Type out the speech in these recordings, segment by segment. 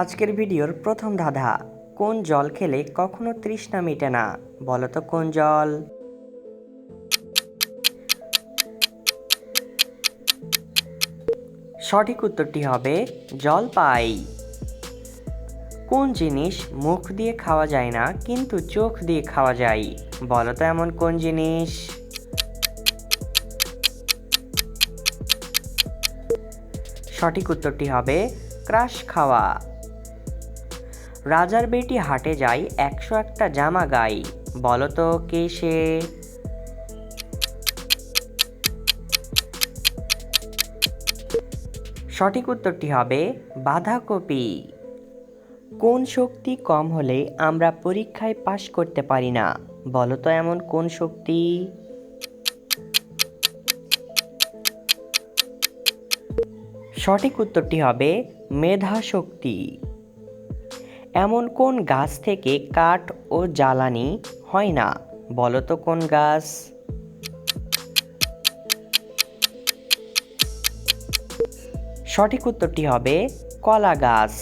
আজকের ভিডিওর প্রথম ধাঁধা, কোন জল খেলে কখনো তৃষ্ণা মেটে না? বলো তো কোন জল? সঠিক উত্তরটি হবে জল পাই কোন জিনিস মুখ দিয়ে খাওয়া যায় না, কিন্তু চোখ দিয়ে খাওয়া যায়? বলো তো এমন কোন জিনিস? সঠিক উত্তরটি হবে ক্রাশ খাওয়া। রাজার বেটি হাটে যায় একশো একটা জামা গাই। বলো তো, কে সে? সঠিক উত্তরটি হবে বাঁধাকপি। কোন শক্তি কম হলে আমরা পরীক্ষায় পাশ করতে পারি না? বলো তো এমন কোন শক্তি? সঠিক উত্তরটি হবে মেধা শক্তি এমন কোন গাছ থেকে কাঠ ও জ্বালানি হয় না? বলো তো কোন গাছ? সঠিক উত্তরটি হবে কলা গাছ।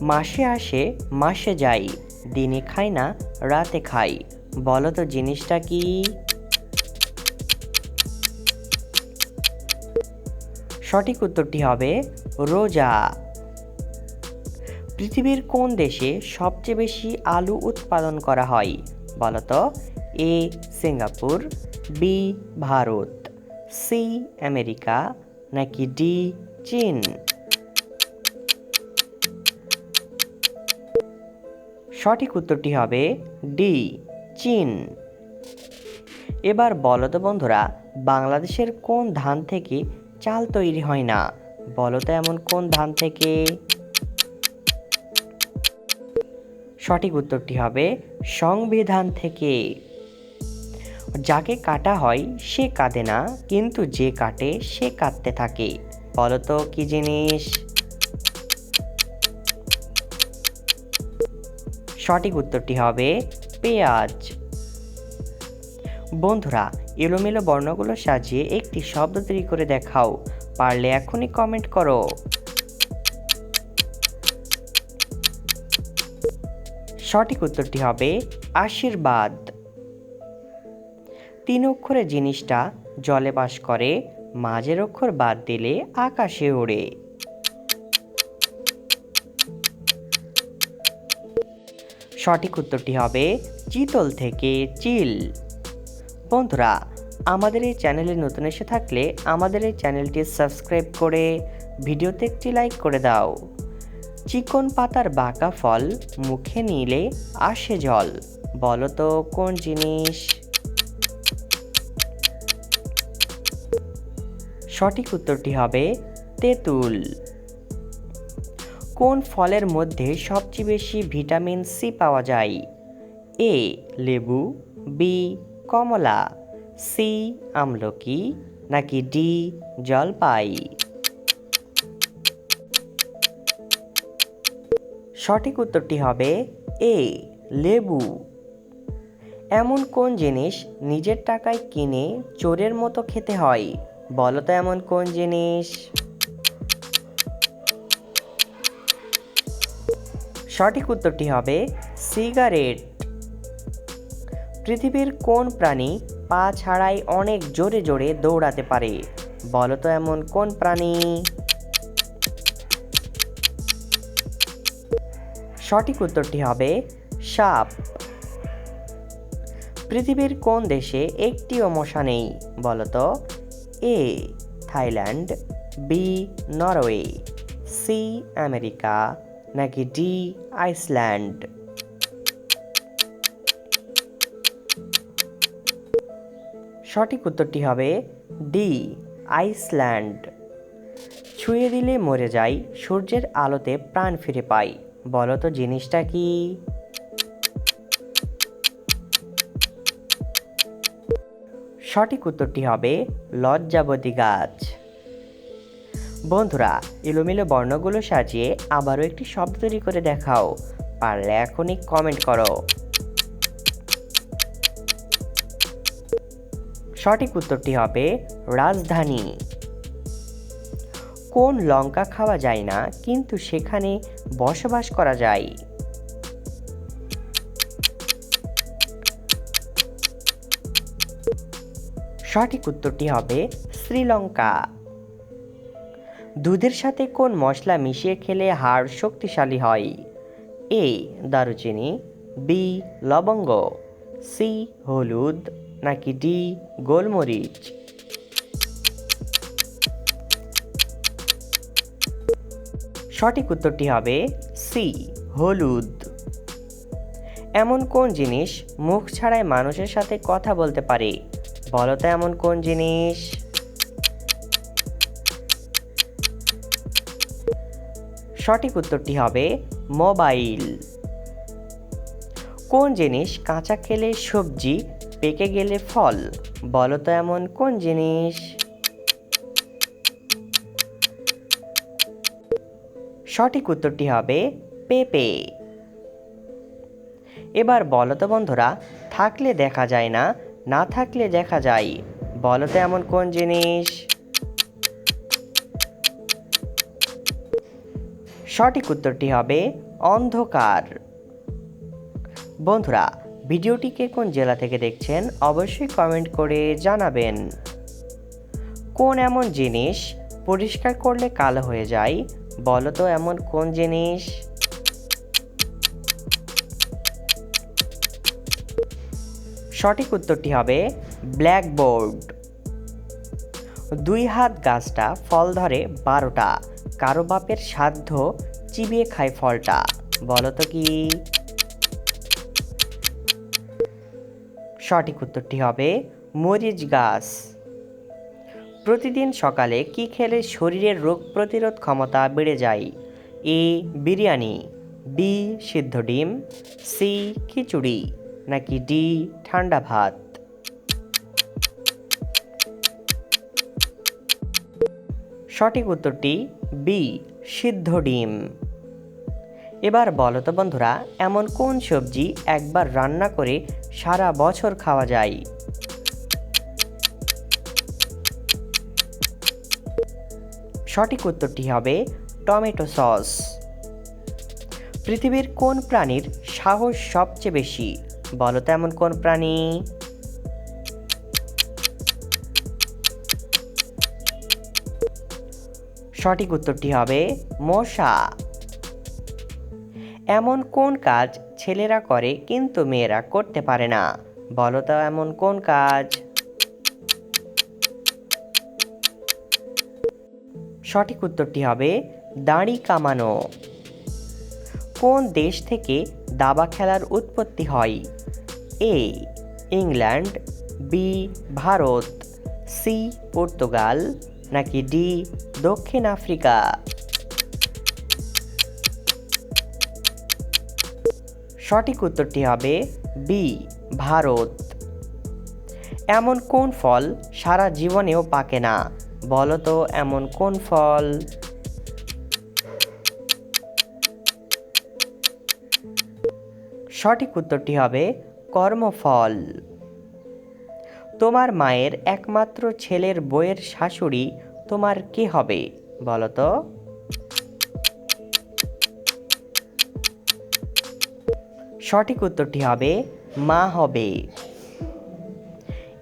মাসে আসে, মাসে যাই, দিনে খাই না, রাতে খাই। বলো তো জিনিসটা কি? সঠিক উত্তরটি হবে রোজা। পৃথিবীর কোন দেশে সবচেয়ে বেশি আলু উৎপাদন করা হয়? বলতো, A, Singapore, B, Bharat, C, America, নাকি ডি, চীন? সঠিক উত্তরটি হবে ডি, চীন। এবার বলো তো বন্ধুরা, বাংলাদেশের কোন ধান থেকে চাল তৈরি হয় না? বলো তো এমন কোন ধান থেকে? সঠিক উত্তরটি হবে সংবিধান থেকে। যাকে কাটা হয় সে কাঁদে না, কিন্তু যে কাটে সে কাঁদতে থাকে। বলো তো, কি জিনিস? সঠিক উত্তরটি হবে পেঁয়াজ। বন্ধুরা, এলোমেলো বর্ণগুলো সাজিয়ে একটি শব্দ তৈরি করে দেখাও। পারলে এখনই কমেন্ট করো। সঠিক উত্তরটি হবে আশীর্বাদ। তিন অক্ষরে জিনিসটা জলে বাস করে, মাঝের অক্ষর বাদ দিলে আকাশে ওড়ে। সঠিক উত্তরটি হবে চিতল থেকে চিল। বন্ধুরা, আমাদের এই চ্যানেলে নতুন এসে থাকলে আমাদের এই চ্যানেলটি সাবস্ক্রাইব করে, ভিডিওতে একটি লাইক করে দাও। চিকন পাতার বাঁকা ফল মুখে নিলে আসে জল। বলো তো, কোন জিনিস? সঠিক উত্তরটি হবে তেঁতুল। কোন ফলের মধ্যে সবচেয়ে বেশি ভিটামিন সি পাওয়া যায়? এ, লেবু বি কমলা সি আমলকি, নাকি ডি জলপাই? সঠিক উত্তরটি হবে এ, লেবু। এমন কোন জিনিস নিজের টাকায় কিনে চোরের মতো খেতে হয়? বলো তো এমন কোন জিনিস। সঠিক উত্তরটি হবে সিগারেট। পৃথিবীর কোন প্রাণী পা ছাড়াই অনেক জোরে জোরে দৌড়াতে পারে? বলো তো এমন কোন প্রাণী। সঠিক উত্তরটি হবে সাপ। পৃথিবীর কোন দেশে একটিও মশা নেই? বলতো A, Thailand, B, Norway, C, America, নাকি ডি, আইসল্যান্ড? সঠিক উত্তরটি হবে ডি, আইসল্যান্ড। ছুঁয়ে দিলে মরে যাই, সূর্যের আলোতে প্রাণ ফিরে পাই। বলো তো জিনিসটা কি? সঠিক উত্তরটি হবে লজ্জাবতী গাছ। বন্ধুরা, এলোমেলো বর্ণগুলো সাজিয়ে আবারও একটি শব্দ তৈরি করে দেখাও। পারলে এখনই কমেন্ট করো। সঠিক উত্তরটি হবে রাজধানী। কোন লঙ্কা খাওয়া যায় না, কিন্তু সেখানে বসবাস করা যায়। সঠিক উত্তরটি হবে শ্রীলঙ্কা। দুধের সাথে কোন মশলা মিশিয়ে খেলে হাড় শক্তিশালী হয়? এ, দারুচিনি, বি, লবঙ্গ, সি, হলুদ, নাকি ডি, গোলমরিচ? সঠিক উত্তরটি হবে সি হলুদ। এমন কোন জিনিস মুখ ছাড়াই মানুষের সাথে কথা বলতে পারে? বলো তো এমন কোন জিনিস? সঠিক উত্তরটি হবে মোবাইল। কোন জিনিস কাঁচা খেলে সবজি, পেকে গেলে ফল? বলো তো এমন কোন জিনিস? সঠিক উত্তরটি হবে পেঁপে। এবার বলো তো বন্ধুরা, থাকলে দেখা যায় না না থাকলে দেখা যায়? বলো তো এমন কোন জিনিস? সঠিক উত্তরটি হবে অন্ধকার। বন্ধুরা, ভিডিওটিকে কোন জেলা থেকে দেখছেন অবশ্যই কমেন্ট করে জানাবেন। কোন এমন জিনিস পরিষ্কার করলে কালো হয়ে যায়? বলো তো এমন কোন জিনিস? সঠিক উত্তরটি হবে ব্ল্যাকবোর্ড। দুই হাত গাছটা ফল ধরে বারোটা, কারও বাপের সাধ্য চিবিয়ে খায় ফলটা, বলো তো কি? সঠিক উত্তরটি হবে মরিচ গাছ। প্রতিদিন সকালে কি খেলে শরীরের রোগ প্রতিরোধ ক্ষমতা বেড়ে যায়? এ, বিরিয়ানি, বি, সিদ্ধ ডিম, সি, খিচুড়ি, নাকি ডি, ঠান্ডা ভাত? সঠিক উত্তরটি, বি, সিদ্ধ ডিম। এবার বলো তো বন্ধুরা, এমন কোন সবজি একবার রান্না করে সারা বছর খাওয়া যায়? সঠিক উত্তরটি হবে টমেটো সস। পৃথিবীর কোন প্রাণীর সাহস সবচেয়ে বেশি? বলো তো এমন কোন প্রাণী? সঠিক উত্তরটি হবে মশা। এমন কোন কাজ ছেলেরা করে কিন্তু মেয়েরা করতে পারে না? বলো তো এমন কোন কাজ? সঠিক উত্তরটি হবে দাড়ি কামানো। কোন দেশ থেকে দাবা খেলার উৎপত্তি হয়? A, England, B, Bharat, C, Portugal, নাকি ডি, দক্ষিণ আফ্রিকা? সঠিক উত্তরটি হবে বি, ভারত। এমন কোন ফল সারা জীবনেও পাকে না? বলো তো এমন কোন ফল? সঠিক উত্তরটি হবে কর্মফল। তোমার মায়ের একমাত্র ছেলের বইয়ের শাশুড়ি তোমার কি হবে? বলো তো সঠিক উত্তরটি হবে মা হবে।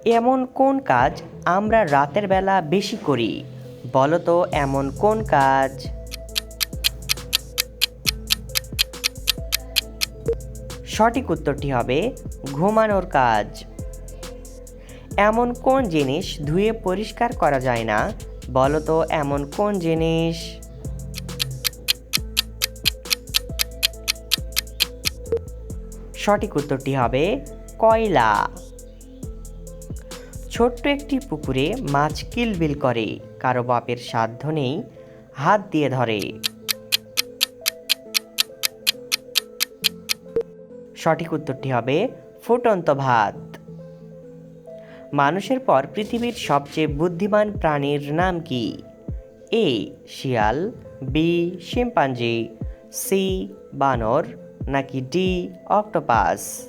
এমন কোন কাজ আমরা রাতের বেলা বেশি করি? বলো তো এমন কোন কাজ? সঠিক উত্তরটি হবে ঘুমানোর কাজ। এমন কোন জিনিস ধুয়ে পরিষ্কার করা যায় না? বলো তো এমন কোন জিনিস? সঠিক উত্তরটি হবে কয়লা। ছোট্ট একটি পুকুরে মাছ কিলবিল করে। কারও বাপের সাধ্য নেই, হাত দিয়ে ধরে। সঠিক উত্তরটি হবে ফুটন্ত ভাত। মানুষের পর পৃথিবীর সবচেয়ে বুদ্ধিমান প্রাণীর নাম কি? এ, শিয়াল, বি, শিম্পাঞ্জি, সি, বানর, নাকি ডি, অক্টোপাস?